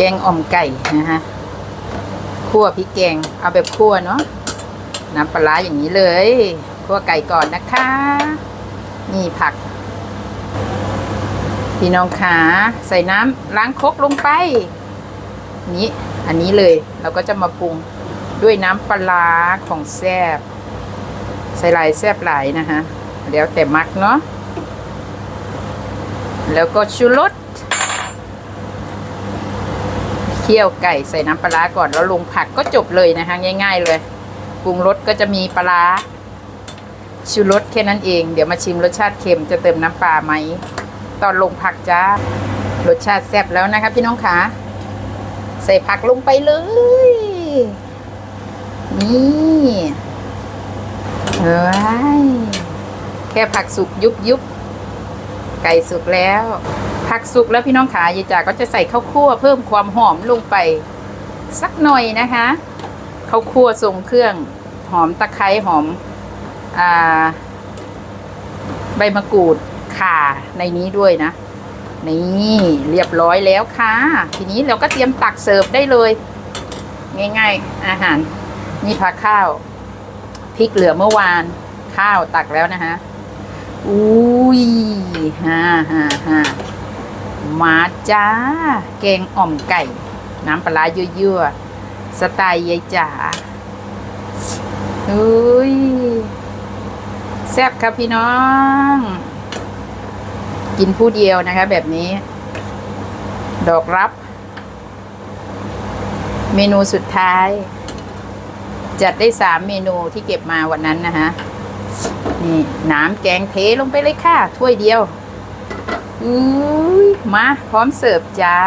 แกงอ่อมไก่นะฮะคั่วพริกแกงเอาแบบคั่วเนาะน้ำปลาอย่างนี้เลยคั่วไก่ก่อนนะคะนี่ผัก พี่น้องขาใส่น้ำล้างครกลงไป นี้ อันนี้เลยเราก็จะมาปรุงด้วยน้ำปลาของแซบใส่ลายแซบหลายนะคะแล้วแต่มักเนาะแล้วก็ชูรส เคี่ยวไก่ใส่น้ำปลาก่อนแล้วลงผักก็จบเลยนะคะ ง่าย ๆ เลยปรุงรสก็จะมีปลาร้าชูรสแค่นั้นเอง เดี๋ยวมาชิมรสชาติเค็มจะเติมน้ำปลาไหม ตอนลงผักจ้ารสชาติแซ่บแล้วนะคะพี่น้องขาใส่ผักลงไปเลย นี่เฮ้ยแค่ผักสุกยุบยุบไก่สุกแล้ว ผักสุกแล้วพี่น้องขายายจ๋าก็จะใส่ข้าวคั่วเพิ่มความหอมลงไป สักหน่อยนะคะข้าวคั่วทรงเครื่องหอมตะไคร้หอมอ่าใบมะกรูดข่าในนี้ด้วยนะ นี่เรียบร้อยแล้วค่ะ ทีนี้เราก็เตรียมตักเสิร์ฟได้เลย ง่ายๆ อาหารนี่ผักข้าวพริกเหลือเมื่อวานข้าวตักแล้วนะคะอุ้ยฮ่าฮ่าฮ่า มาจ้า แกงอ่อมไก่ น้ำปลาร้ายั่วๆสไตล์ยายจ๋าอุ้ยแซ่บครับพี่น้อง กินผู้เดียวนะคะแบบนี้ ดอกรับ เมนูสุดท้าย จัดได้สามเมนูที่เก็บมาวันนั้นนะคะนี่น้ำแกงเทลงไปเลยค่ะ ถ้วยเดียว อุ้ยมาพร้อมเสิร์ฟจ้า